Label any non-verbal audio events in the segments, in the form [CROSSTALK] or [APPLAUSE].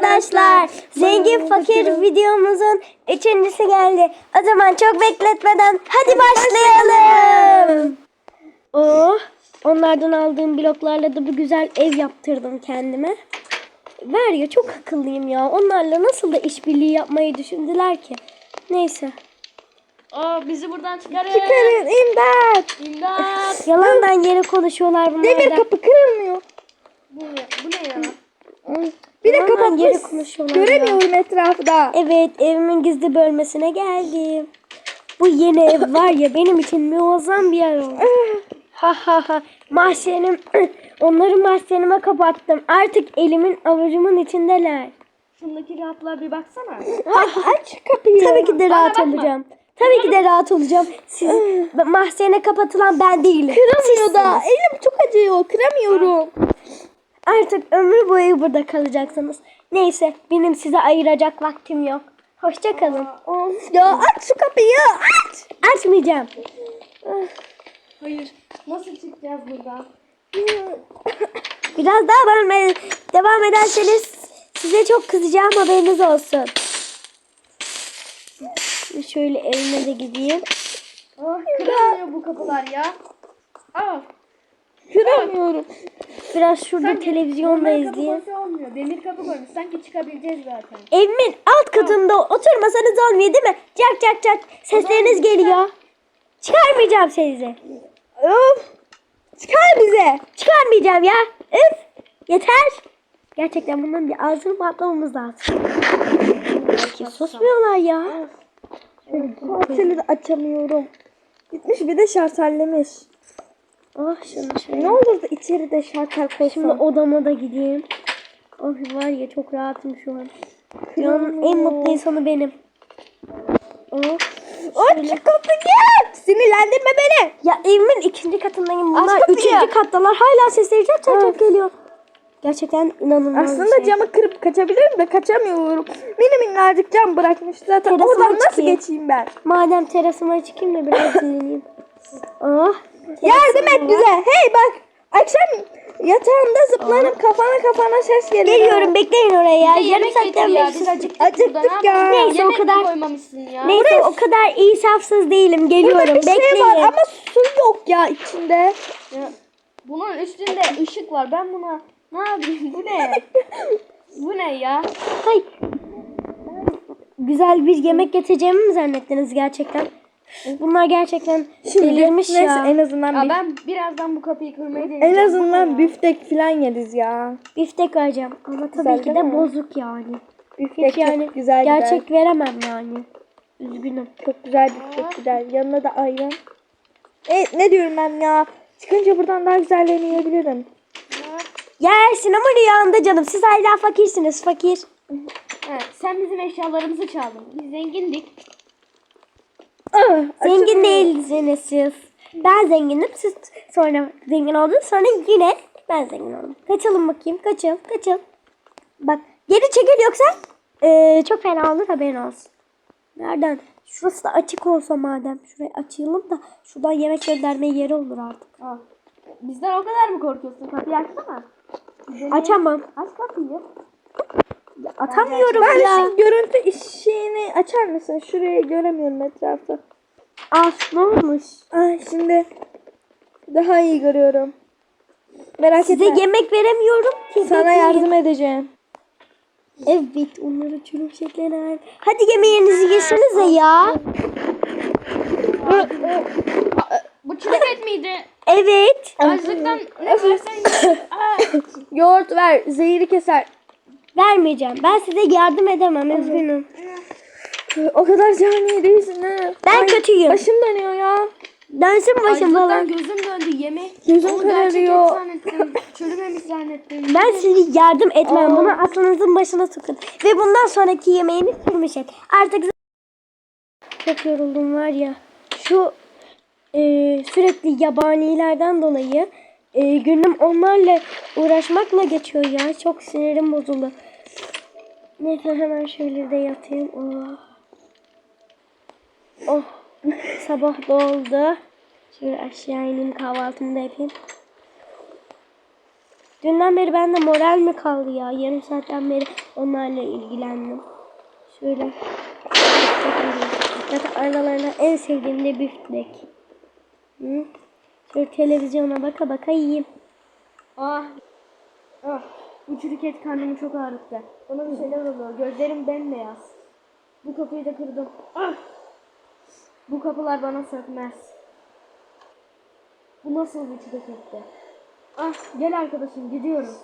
arkadaşlar. Zengin fakir videomuzun üçüncüsü geldi. O zaman çok bekletmeden hadi başlayalım. Oh, onlardan aldığım bloklarla da bir güzel ev yaptırdım kendime. Ver ya çok akıllıyım ya. Onlarla nasıl da işbirliği yapmayı düşündüler ki. Neyse. Aa bizi buradan çıkarın. Çıkarın imdat. İmdat. [LAUGHS] Yalandan yere konuşuyorlar bunlar Demir kapı kırılmıyor. Bu ne, bu ne ya? Bir de Yalandan kapatmış. yere konuşuyorlar ya. Göremiyorum etrafı da. Evet evimin gizli bölmesine geldim. Bu yeni ev var ya benim için muazzam bir yer oldu. ha ha ha. Mahzenim, [CLEARS THROAT] onları mahzenime kapattım. Artık elimin avucumun içindeler. Şundaki rahatlığa bir baksana. Aç kapıyı. Tabii ki de Bana rahat bakma. olacağım. Tabii ki de rahat olacağım. Siz mahzene kapatılan ben değilim. Kıramıyor da. Sizsiniz. Elim çok acıyor. Kıramıyorum. Artık ömür boyu burada kalacaksınız. Neyse benim size ayıracak vaktim yok. Hoşça kalın. Ya aç şu kapıyı. Aç. Açmayacağım. Hayır. Nasıl çıkacağız buradan? Biraz daha bağırmaya devam ederseniz size çok kızacağım haberiniz olsun. Şöyle evime de gideyim. Ah kırılmıyor bu kapılar ya. Aa. Kıramıyorum. Biraz şurada televizyonda Normal kapı izleyeyim. koysa olmuyor. Demir kapı koymuş. Sanki çıkabileceğiz zaten. Evimin alt katında oturmasanız olmuyor değil mi? Cak cak cak sesleriniz geliyor. Çıkarmayacağım sizi. Of. Çıkar bize. Çıkarmayacağım ya. Üf. Yeter. Gerçekten bundan bir ağzını patlamamız lazım. Ki susmuyorlar ya. Şarteli de açamıyorum. Gitmiş bir de şartellemiş. Oh şunu şöyle. Ne olur da içeride şartel koysam. Şimdi odama da gideyim. Oh var ya çok rahatım şu an. Dünyanın en mutlu insanı benim. Oh. Aç şu kapıyı. Sinirlendirme beni. Ya evimin ikinci katındayım. Aç Bunlar kapıyı. üçüncü kattalar. Hala sesleri çok çok çok geliyor. Gerçekten inanılmaz Aslında şey. camı kırıp kaçabilirim de kaçamıyorum. Mini minnacık cam bırakmış zaten. Terasıma Oradan nasıl çıkayım. geçeyim ben? Madem terasıma çıkayım da biraz [LAUGHS] dinleneyim. Oh. Yardım et bize. Hey bak. Akşam yatağımda zıplarım kafana kafana ses geliyor. Geliyorum bekleyin oraya ya. Bir de Yarım yemek getir saatten ya. beri Biz acıktık, Acıktık burada. Ne ya. yapalım? Neyse, o Yemek kadar- mi koymamışsın ya? Neyse o kadar iyi safsız değilim. Geliyorum Burada bir bekleyin. şey var ama su yok ya içinde. Ya, Bunun üstünde ışık var. Ben buna ne yapayım? Bu ne? [LAUGHS] Bu ne ya? Hay. Güzel bir yemek getireceğimi mi zannettiniz gerçekten? Bunlar gerçekten delirmiş neyse ya. en azından Ya bir, ben birazdan bu kapıyı kırmayı deneyeceğim. en azından ya? büftek falan yeriz ya. Biftek vereceğim ama tabii Güzel ki değil de mi? bozuk yani. Büftek Hiç yani çok güzel gerçek gider. veremem yani. Üzgünüm. Çok güzel büftek gider. Yanına da ayran. E, ne diyorum ben ya? Çıkınca buradan daha güzellerini yiyebilirim. Yersin ama rüyanda canım. Siz hala fakirsiniz fakir. Evet, sen bizim eşyalarımızı çaldın. Biz zengindik. Ah, Zengin değilsiniz siz. Ben zenginim. Siz sonra zengin oldunuz. Sonra yine ben zengin oldum. Kaçalım bakayım. Kaçın. Kaçın. Bak geri çekil yoksa eee, çok fena olur haberin olsun. Nereden? Şurası da açık olsa madem. Şurayı açayım da şuradan yemek gönderme yeri olur artık. Aa, bizden o kadar mı korkuyorsun? Kapıyı açsana. Açamam. Aç kapıyı. Atamıyorum Ben ya. şu görüntü işini açar mısın? Şurayı göremiyorum etrafı. Ah ne olmuş? Ay şimdi daha iyi görüyorum. Merak Size etme. yemek veremiyorum ki. Sana yardım edeceğim. Evet onları çürümşekler. Hadi yemeğinizi yesenize ya. Bu çürük et miydi? Evet. Açlıktan ne versen [LAUGHS] Yoğurt ver. Zehiri keser. Vermeyeceğim. Ben size yardım edemem. Üzgünüm. O kadar cani değilsin ha. Ben kötüyüm. Başım dönüyor ya. Dönsün başım falan. gözüm döndü. Yemek. Gözüm Onu gerçek et kararıyor. zannettim. [LAUGHS] Çürümemiş zannettim. Ben size yardım etmem. Bunu aklınızın başına sokun. Ve bundan sonraki yemeğini sürmüş et. Artık çok yoruldum var ya. Şu e, sürekli yabanilerden dolayı e, günüm onlarla uğraşmakla geçiyor ya. Çok sinirim bozuldu. Neyse hemen şöyle de yatayım. Oh. Oh. [LAUGHS] Sabah da oldu. Şöyle aşağı ineyim kahvaltımı da yapayım. Dünden beri bende moral mi kaldı ya? Yarım saatten beri onlarla ilgilendim. Şöyle. Zaten aralarında en sevdiğim de biftek. Hı? Şöyle televizyona baka baka yiyeyim. Ah. Ah. Bu çürük et karnımı çok ağrıttı. Bana bir şeyler oluyor. Gözlerim bembeyaz. Bu kapıyı da kırdım. Ah. Bu kapılar bana sökmez. Bu nasıl bir çürük etti? Ah gel arkadaşım gidiyorum.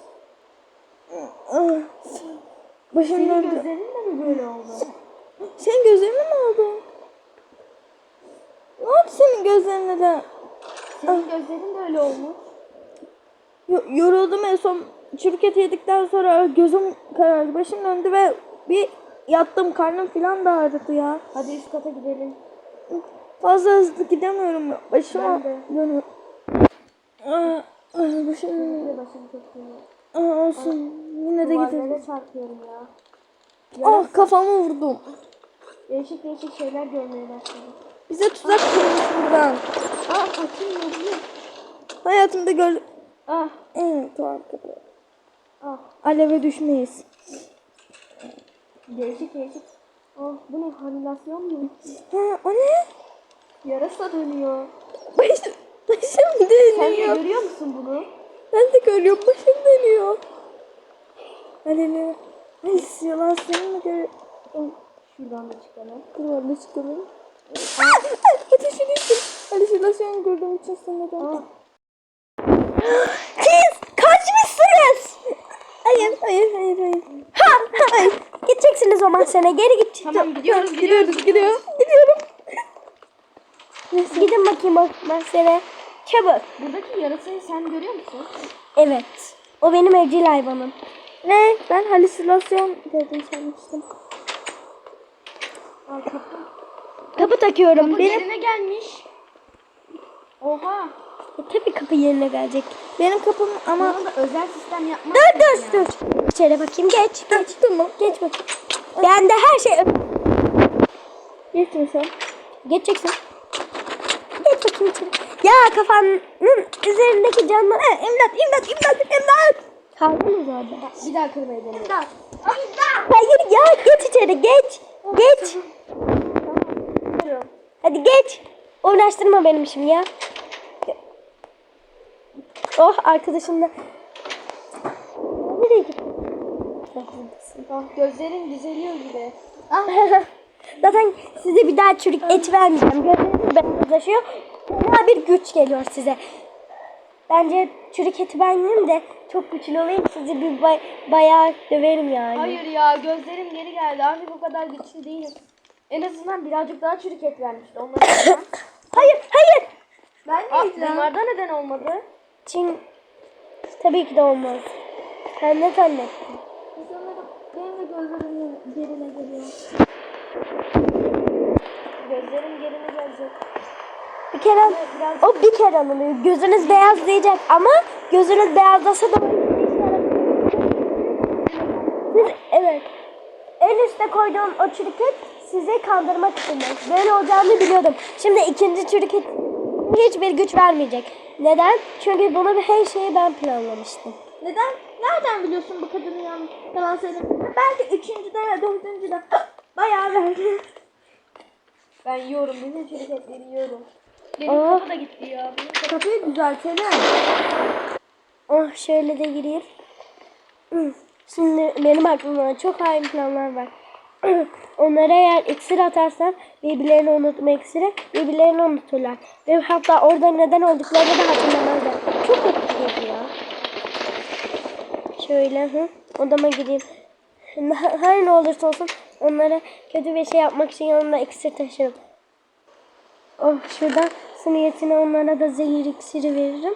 Ah, Başım Senin döndü. gözlerin de mi böyle oldu? Senin gözlerin mi oldu? Ne oldu senin gözlerine de? Senin gözlerin de öyle olmuş. Yo- yoruldum en son çürük et yedikten sonra gözüm karardı. Başım döndü ve bir yattım karnım falan da ağrıdı ya. Hadi üst kata gidelim. Fazla hızlı gidemiyorum. Başıma dönüyor. Ah, ah, başım dönüyor. Başım çok dönüyor. Ah, olsun. Yine de gidelim. Çarpıyorum ya. Ah kafamı vurdum. Değişik değişik şeyler görmeye başladım. Bize tuzak kurmuş buradan. Ah. Hayatımda gör... Ah Evet arkada. ah. Aleve düşmeyiz. Değişik değişik. Oh bu ne halülasyon mu? Ha, o ne? Yarasa dönüyor. Başım, başım Sen de dönüyor. görüyor musun bunu? Ben de görüyorum başım dönüyor. Hadi ne? Ay yalan seni mi görüyorum? Şuradan da çıkalım. Ben de çıkalım. Hadi şunu için. Hadi şurada seni gördüğüm için sana da. Ah. Siz kaçmışsınız. Hayır, hayır, hayır, hayır. Ha, ha. Gideceksiniz o mahzene. Geri git. Tamam gidiyoruz Gidiyoruz, gidiyoruz. gidiyorum. Gidin bakayım o mahzene. Çabuk. Buradaki yarasayı sen görüyor musun? Evet. O benim evcil hayvanım. Ne? Ben halüsinasyon dedim sanmıştım. Aa kapı. Kapı takıyorum. Bu Benim yerine gelmiş. Oha. E, tabii kapı yerine gelecek. Benim kapım ama... Buna da özel sistem yapmak Dur dur dur. İçeri bakayım. Geç. Geç. Tamam. Geç bakayım. Ben de her şey... Geçin sen. Geçeceksin. Geç bakayım içeri. Ya kafanın üzerindeki canlar... Ha, imdat, imdat, imdat, imdat. Kaldınız orada. Bir daha kırmayı deneyelim. Hayır ya geç içeri geç. Geç. Hadi geç. Uğraştırma benim işimi ya. Oh arkadaşım da. Nereye gittin? Ah, gözlerin düzeliyor gibi. [LAUGHS] Zaten size bir daha çürük et vermeyeceğim. Gözleriniz beyazlaşıyor. Fena bir güç geliyor size. Bence çürük eti ben yiyeyim de çok güçlü olayım. Sizi bir bay- bayağı döverim yani. Hayır ya gözlerim geri geldi. Artık o kadar güçlü değilim. En azından birazcık daha çürük et vermişti. Onları [COUGHS] Hayır, hayır. Ben Aa, yiyeceğim. bunlarda neden olmadı? Çin tabii ki de olmaz. Sen ne zannettin? Sanırım benim de gözlerimin derine geliyor. Gözlerim gerine gelecek. Bir kere o bir kere alınıyor. Gözünüz beyazlayacak ama gözünüz beyazlasa da Siz, evet. En üstte koyduğum o çürüket sizi kandırmak için. Böyle olacağını biliyordum. Şimdi ikinci çürüket hiçbir güç vermeyecek. Neden? Çünkü bunu her şeyi ben planlamıştım. Neden? Nereden biliyorsun bu kadının yalan, yalan söylediğini? Belki üçüncüde ya dördüncüde bayağı verdi. Ben yiyorum. Bütün çürük etleri yiyorum. Benim Aa. kapı da gitti ya. Benim kapı... Kapıyı düzeltelim. Oh şöyle de gireyim. Şimdi benim aklımda çok hain planlar var. [CLEARS THROAT] Onlara eğer iksir atarsam birbirlerini unutma iksiri birbirlerini unuturlar. Ve hatta orada neden olduklarını da hatırlamazlar. Çok kötü ya. Şöyle hı. Odama gireyim. Her ne olursa olsun onlara kötü bir şey yapmak için yanımda iksir taşırım. Oh şuradan su onlara da zehir iksiri veririm.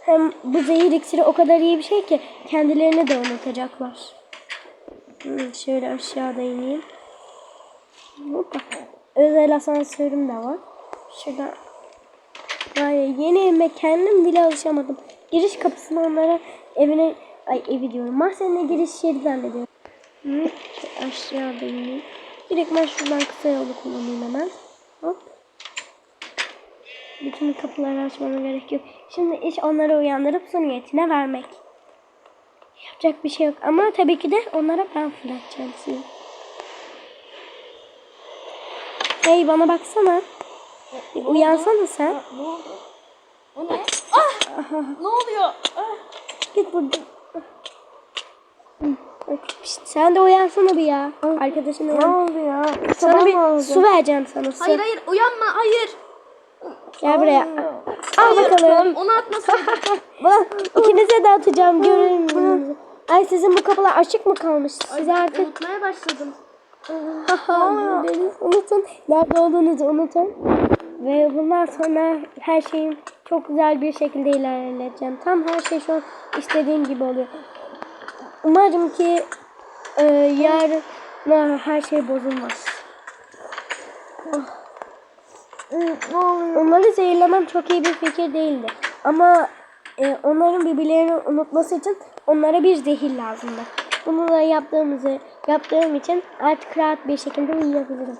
Hem bu zehir iksiri o kadar iyi bir şey ki kendilerini de unutacaklar. Hmm, şöyle aşağıda ineyim. Hoppa. Özel asansörüm de var. Şuradan. Vay yeni evime kendim bile alışamadım. Giriş kapısını onlara evine ay evi diyorum. Mahzenine giriş yeri zannediyorum. Hı, aşağıda ineyim. Direkt ben şuradan kısa yolu kullanayım hemen. Hop. Bütün kapıları açmama gerek yok. Şimdi iş onları uyandırıp su niyetine vermek. Yapacak bir şey yok. Ama tabii ki de onlara ben fırlatacağım sizi. Hey bana baksana. Bir Uyansana sen. Ne oldu? O ne? Ah! ne oluyor? Ah! Git buradan. Bak, Sen de uyansana bir ya. Arkadaşın Ne uyan. oldu ya? Sana Sabah bir oldu? su vereceğim sana. Su. Hayır hayır uyanma hayır. Gel buraya. Al bakalım. Onu atmasın. [LAUGHS] Bana ikinize de atacağım. Görün. Ay sizin bu kapılar açık mı kalmış? Size artık Unutmaya başladım. Beni unutun. Nerede olduğunuzu unutun. Ve bundan sonra her şeyin çok güzel bir şekilde ilerleyeceğim. Tam her şey şu an istediğim gibi oluyor. Umarım ki e, yarın her şey bozulmaz. Oluyor? Onları zehirlemem çok iyi bir fikir değildi. Ama e, onların birbirlerini unutması için onlara bir zehir lazımdı. Bunu da yaptığımızı yaptığım için artık rahat bir şekilde uyuyabilirim.